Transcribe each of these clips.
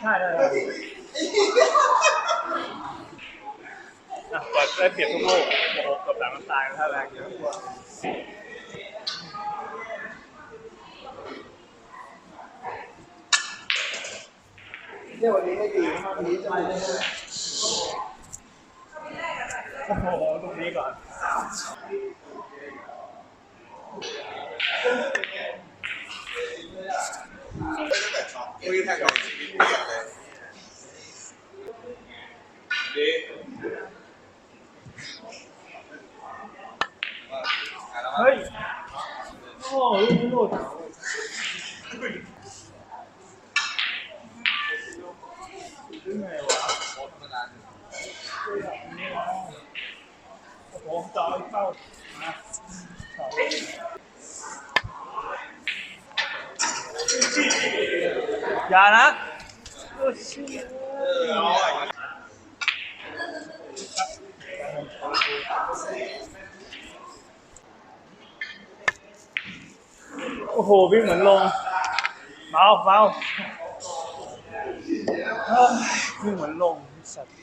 ใช่ได้ครับอะเปิดได้เปรียบทุกโลกโอ้โหเกือบหลังน้ำตายแล้วถ้าแรงเยอะเนี่ยวันนี้ไม่ดีวันนี้จะไม่ได้โอ้โหตรงนี้ก่อน คุยแทงกับชีวิตเปลี่ยนเลยดี เฮ้ย โอ้ยลูกหลุดขึ้นไงวะ โคตรธรรมดา นี่วะโอ้โหจอย เข้าอย่านะโอ้โหวิ่งเหมือนลงเมาเมาเฮ้ยวิ่งเหมือนลงสัตว์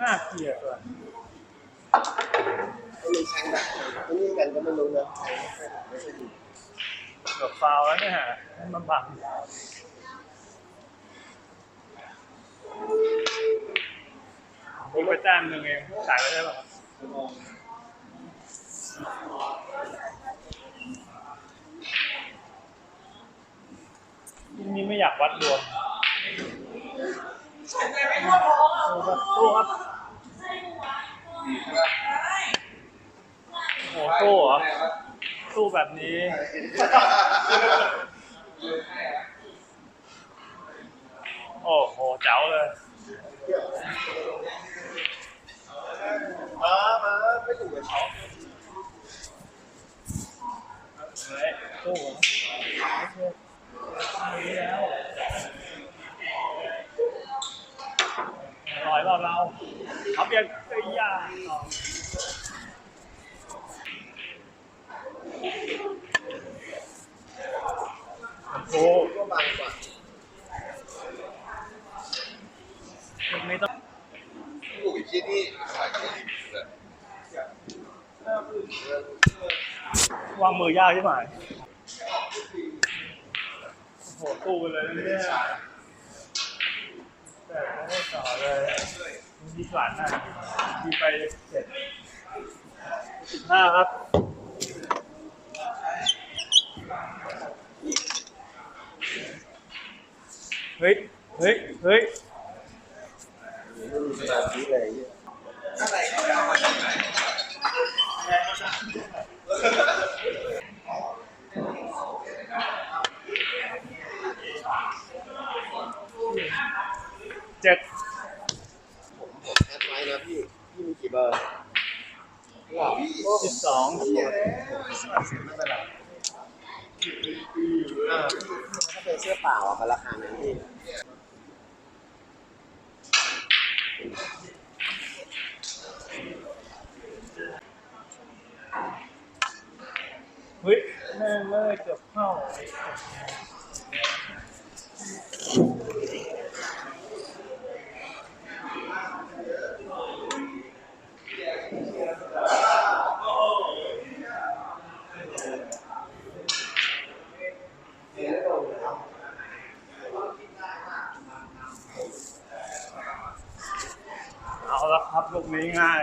น่าเกลียดว่ะไม่มีแทงแบบนี่กันก็ไม่รู้นะไม่ใช่ดีเกือบฟาวล์แล้วเนี่ยให้มันบังผมไปแต้มหนึ่งเองจ่ายไปได้ป่ะครับนี่ไม่อยากวัดดวงโอ้ครับตู้ครับโอ้โหตู้เหรอ ตู้ แบบนี้ โอ้โห เจ๋วเลย มามาไม่อยู่กับเขาเฮ้ยตู้เหรอไม่ใช่ไม่แล้วอร่อยเปล่าเราเขาเบียร์ไอ้ยาโอ้โห ก็บางกว่า ไม่ต้องอยู่ที่นี่ขายกันดีเลยวางมือยากใช่ไหมโอ้โหตู้ไปเลยเนี่ยแต่ไม่ต่อเลยมีหวานน่ะมีไปเจ็ดสิบห้าครับ เฮ้ย เฮ้ย เฮ้ยไม่มีสมาธิเลยอะไรก็เอามาจากไหนเจ็ดผมผมแอดไว้นะพี่ พี่มีกี่เบอร์หรอสิบสองไม่เป็นไร เป็นเสื้อเปล่าอะมันราคานั้นพี่เฮ้ยแม่งเลยเกือบเข้า เนี้ ง่าย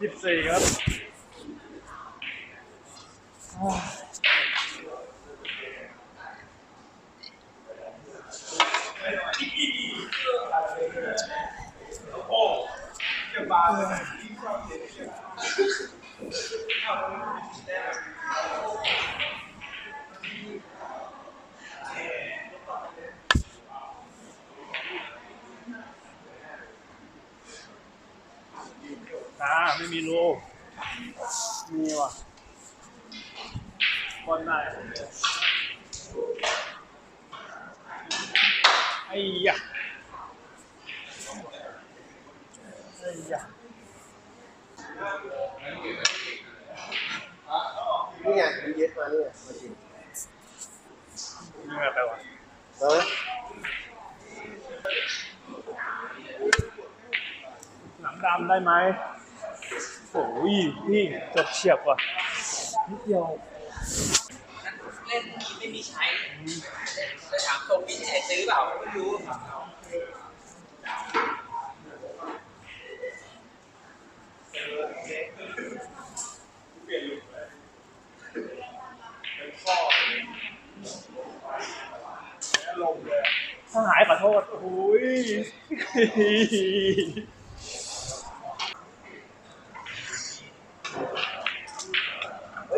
ยี่สิบสี่ครับ อ่าไม่มีรูมีว่ะ บอลได้ไอ้ยะไอ้ยะนี่ไงมันเย็ดมาเนี่ยมาจริงนี่ไงไปวะเออหนังดำได้ไหมโอ้ยนี่จบเฉียบว่ะนิดเดียวเล่น ไม่มีใช้เลยถามตรงมีใช้ซื้อเปล่าไม่รู้ถ้าหายขอโทษโอ้ย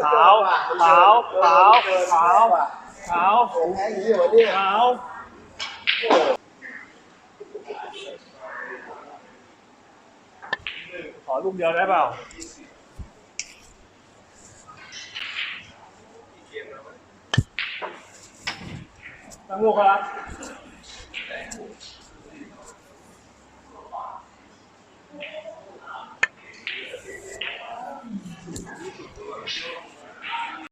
ขาว ขาวขาวขาวขาวของแท้อย่างนี้เหรอเนี่ยขาวขอลูกเดียวได้เปล่าตั้งลูกครับ